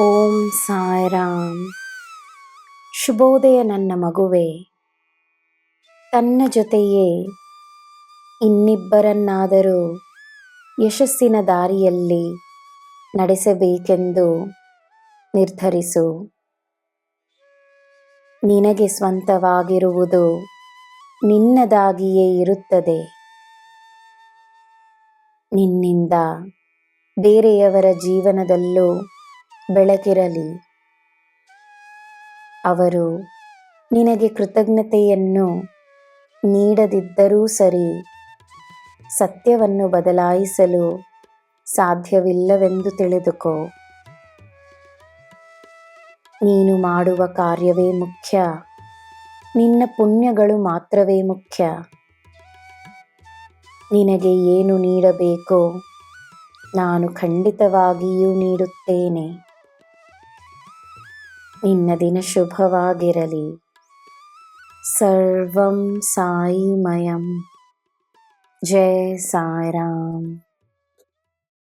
ಓಂ ಸಾಯಿರಾಮ್. ಶುಭೋದಯ ನನ್ನ ಮಗುವೆ. ತನ್ನ ಜೊತೆಯೇ ಇನ್ನಿಬ್ಬರನ್ನಾದರೂ ಯಶಸ್ಸಿನ ದಾರಿಯಲ್ಲಿ ನಡೆಸಬೇಕೆಂದು ನಿರ್ಧರಿಸು. ನಿನಗೆ ಸ್ವಂತವಾಗಿರುವುದು ನಿನ್ನದಾಗಿಯೇ ಇರುತ್ತದೆ. ನಿನ್ನಿಂದ ಬೇರೆಯವರ ಜೀವನದಲ್ಲೂ ಬೆಳಕಿರಲಿ. ಅವರು ನಿನಗೆ ಕೃತಜ್ಞತೆಯನ್ನು ನೀಡದಿದ್ದರೂ ಸರಿ, ಸತ್ಯವನ್ನು ಬದಲಾಯಿಸಲು ಸಾಧ್ಯವಿಲ್ಲವೆಂದು ತಿಳಿದುಕೋ. ನೀನು ಮಾಡುವ ಕಾರ್ಯವೇ ಮುಖ್ಯ, ನಿನ್ನ ಪುಣ್ಯಗಳು ಮಾತ್ರವೇ ಮುಖ್ಯ. ನಿನಗೆ ಏನು ನೀಡಬೇಕೋ ನಾನು ಖಂಡಿತವಾಗಿಯೂ ನೀಡುತ್ತೇನೆ. ನಿನ್ನ ದಿನ ಶುಭವಾಗಿರಲಿ ಸರ್ವಂ ಸಾಯಿಮಯಂ ಜಯ ಸಾಯಿರಾಮ್